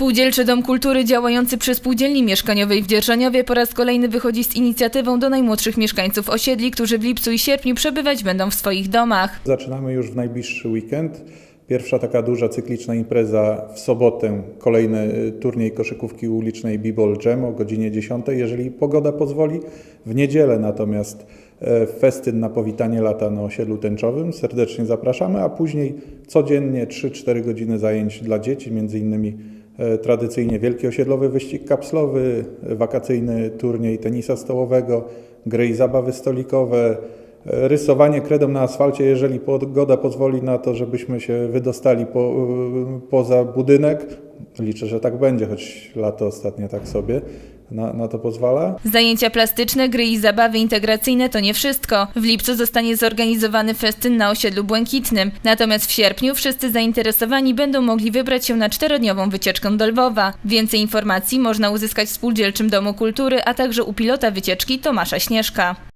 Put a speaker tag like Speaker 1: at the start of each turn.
Speaker 1: Spółdzielczy Dom Kultury działający przy Spółdzielni Mieszkaniowej w Dzierżoniowie po raz kolejny wychodzi z inicjatywą do najmłodszych mieszkańców osiedli, którzy w lipcu i sierpniu przebywać będą w swoich domach.
Speaker 2: Zaczynamy już w najbliższy weekend. Pierwsza taka duża cykliczna impreza w sobotę, kolejny y, turniej koszykówki ulicznej B-Ball Jam o godzinie 10, jeżeli pogoda pozwoli. W niedzielę natomiast e, festyn na powitanie lata na osiedlu tęczowym. Serdecznie zapraszamy, a później codziennie 3-4 godziny zajęć dla dzieci, między innymi tradycyjnie wielki osiedlowy wyścig kapslowy, e, wakacyjny turniej tenisa stołowego, gry i zabawy stolikowe, rysowanie kredą na asfalcie, jeżeli pogoda pozwoli na to, żebyśmy się wydostali po, poza budynek. Liczę, że tak będzie, choć lato ostatnio tak sobie na, na to pozwala.
Speaker 1: Zajęcia plastyczne, gry i zabawy integracyjne to nie wszystko. W lipcu zostanie zorganizowany festyn na osiedlu Błękitnym. Natomiast w sierpniu wszyscy zainteresowani będą mogli wybrać się na czterodniową wycieczkę do Lwowa. Więcej informacji można uzyskać w Spółdzielczym Domu Kultury, a także u pilota wycieczki Tomasza Śnieżka.